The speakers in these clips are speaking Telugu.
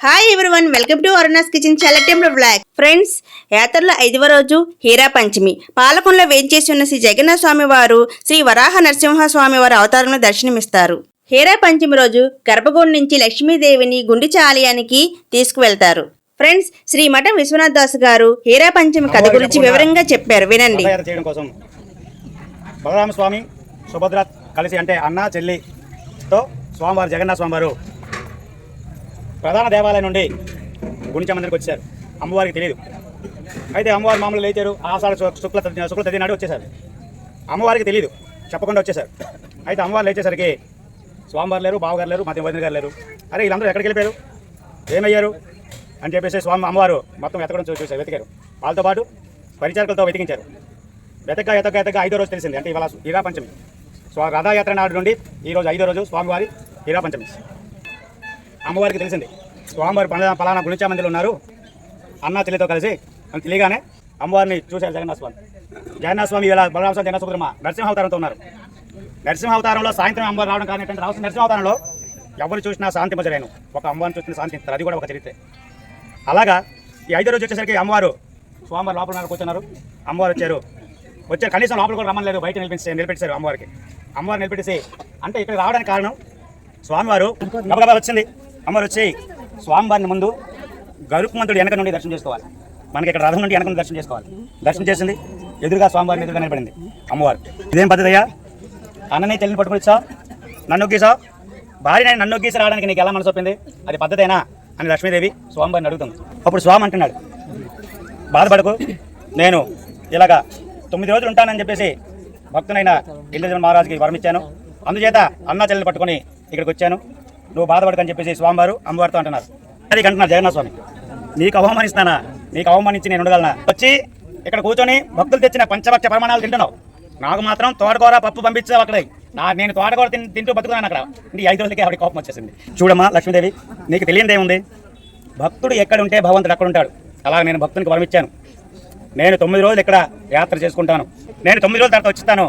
Hi everyone welcome to Aruna's kitchen సెలెక్టెంబర్ black friends యాత్రలో ఐదవ రోజు హీరా పంచమి. పాలకొండలో వేంచేసి ఉన్న శ్రీ జగన్నాథ స్వామి వారు శ్రీ వరాహ నరసింహ స్వామి వారి అవతారంలో దర్శనమిస్తారు. హీరా పంచమి రోజు గర్భగుడి నుంచి లక్ష్మీదేవిని గుండిచ ఆలయానికి తీసుకువెళ్తారు. ఫ్రెండ్స్ శ్రీ మఠం విశ్వనాథ్ దాస్ గారు హీరా పంచమి కథ గురించి వివరంగా చెప్పారు. వినండి. బలరామ స్వామి సుభద్ర కలిసి అంటే అన్న చెల్లితో స్వామివారు జగన్నాథ స్వామివారు ప్రధాన దేవాలయం నుండి గుండిచ మందిరికి వచ్చారు అమ్మవారికి తెలియదు అయితే అమ్మవారు మామూలు లేచారు. ఆషాఢ శుక్ల శుక్ల తది నాడు వచ్చేసారు. అమ్మవారికి తెలియదు చెప్పకుండా వచ్చేసారు. అయితే అమ్మవారు లేచేసరికి స్వామివారు లేరు బావగారు లేరు మధ్య వదిన గారు లేరు. అరే వీళ్ళందరూ ఎక్కడికి వెళ్ళిపోయారు? ఏమయ్యారు? అని చెప్పేసి స్వామి అమ్మవారు మొత్తం వెతకడం చూసారు వెతికారు. వాళ్ళతో పాటు పరిచారకులతో వెతికించారు. వెతక ఎతక ఎతక ఐదో రోజు తెలిసింది. అంటే ఇవాళ హీరా పంచమి స్వా రథయాత్ర నాడు నుండి ఈ రోజు ఐదో రోజు స్వామివారి హీరా పంచమి అమ్మవారికి తెలిసింది. స్వామివారి పలానా పలానా గుణిచా మందిలో ఉన్నారు. అన్న చెల్లితో కలిసి తెలియగానే అమ్మవారిని చూశారు జగన్నాథ స్వామి. జగన్నాథ స్వామి ఇలా బలరామ స్వామి జగన్నాథ సుబ్రహ్మ నరసింహావతారంతో ఉన్నారు. నరసింహావతారంలో సాయంత్రం అమ్మవారు రావడం కానీ ఏంటంటే రావాల్సిన నరసింహావతారంలో ఎవరు చూసినా శాంతి మజలేను ఒక అమ్మవారిని చూసిన శాంతి అది కూడా ఒక చరిత్ర. అలాగా ఈ ఐదో రోజు వచ్చేసరికి అమ్మవారు స్వామివారు లోపల కూర్చున్నారు. అమ్మవారు వచ్చారు. వచ్చారు. కనీసం లోపల కూడా రమ్మలేదు బయట నిలిపించి నిలబెట్టారు అమ్మవారికి. అమ్మవారు నిలబెట్టేసి అంటే ఇక్కడ రావడానికి కారణం స్వామివారు. వచ్చింది. అమ్మరు వచ్చి స్వామివారిని ముందు గరుకుమంతుడు వెనక నుండి దర్శనం చేసుకోవాలి. మనకి ఇక్కడ రథం నుండి వెనక నుండి దర్శనం చేసుకోవాలి. దర్శనం చేసింది. ఎదురుగా స్వామివారిని ఎదురుగా నిలబడింది అమ్మవారు. ఇదేం పద్ధతి అయ్యా? అన్నని తెలియని పట్టుకుని నన్ను గీసా భార్య నన్ను గీసి రావడానికి నీకు ఎలా మనసు ఒప్పింది? అది పద్ధతేనా? అని లక్ష్మీదేవి స్వామివారిని అడుగుతుంది. అప్పుడు స్వామి అంటున్నాడు. బాధపడకు. నేను ఇలాగా తొమ్మిది రోజులు ఉంటానని చెప్పేసి భక్తునైన ఇంద్రజన్ మహారాజుకి వరమిచ్చాను. అందుచేత అన్నా చెల్లెలు పట్టుకొని ఇక్కడికి వచ్చాను. నువ్వు బాధపడకని చెప్పేసి స్వామివారు అమ్మవారితో అంటున్నారు. అది అంటున్నారు జగన్నాథ స్వామి. నీకు అవమానిస్తానా? నీకు అవమానించి నేను ఉండగలనా? వచ్చి ఇక్కడ కూర్చొని భక్తులు తెచ్చిన పంచభక్ష ప్రమాణాలు తింటున్నావు. నాకు మాత్రం తోటకూర పప్పు పంపించావు అక్కడ నా నేను తోటకూర తిని తింటూ బతుకున్నాను అక్కడ. ఈ ఐదు రోజులకి ఆవిడ కోపం వచ్చేసింది. చూడమ్మా లక్ష్మీదేవి నీకు తెలియనిదేముంది భక్తుడు ఎక్కడ ఉంటే భగవంతుడు అక్కడ ఉంటాడు అలా నేను భక్తునికి వరమిచ్చాను నేను తొమ్మిది రోజులు ఇక్కడ యాత్ర చేసుకుంటాను. నేను తొమ్మిది రోజుల తర్వాత వచ్చిస్తాను.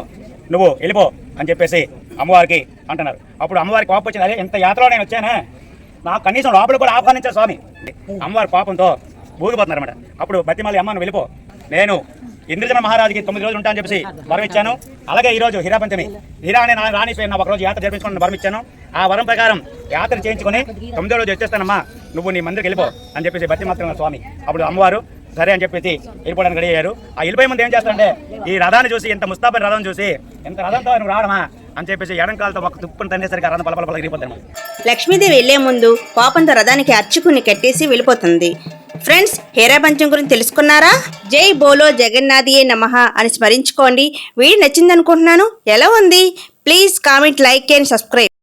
నువ్వు వెళ్ళిపో అని చెప్పేసి అమ్మవారికి అంటున్నారు. అప్పుడు అమ్మవారికి కోపం వచ్చింది. అదే ఇంత యాత్రలో నేను వచ్చానే? నాకు కనీసం లోపల కూడా ఆహ్వానించారు స్వామి. అమ్మవారి కోపంతో ఊగిపోతున్నారు అనమాట అప్పుడు బతిమాలి అమ్మను వెళ్ళిపో. నేను ఇంద్రజన మహారాజుకి తొమ్మిది రోజులు ఉంటానని చెప్పేసి వరం ఇచ్చాను. అలాగే ఈ రోజు హీరా పంచమి. హీరా అనే నా రాణి పేరు నా ఒక రోజు యాత్ర జరిపించుకుని వరం ఇచ్చాను. ఆ వరం ప్రకారం యాత్ర చేయించుకొని తొమ్మిదో రోజు వచ్చేస్తానమ్మా. నువ్వు నీ మందిరికి వెళ్ళిపో అని చెప్పేసి బతి మాత్రం స్వామి. అప్పుడు అమ్మవారు సరే అని చెప్పేసి వెళ్ళిపోవడానికి రెడీ అయ్యారు. ఆ వెళ్ళిపోయే ముందు ఏం చేస్తారంటే ఈ రథాన్ని చూసి ఇంత ముస్తాబర్ రథం చూసి ఇంత రథంతో నువ్వు రావడమా? అని చెప్పేసి ఎడం కాలతో ఒక తుప్పని తన్నేసరికి ఆ రథం పలపల పల లక్ష్మీదేవి వెళ్ళే ముందు కోపంతో రథానికి అర్చుకుని కట్టేసి వెళ్ళిపోతుంది. ఫ్రెండ్స్ హేరా పంచం గురించి తెలుసుకున్నారా? జై బోలో జగన్నాథియే నమః అని స్మరించుకోండి. వీడియో నచ్చిందనుకుంటున్నాను. ఎలా ఉంది? Please comment like and subscribe.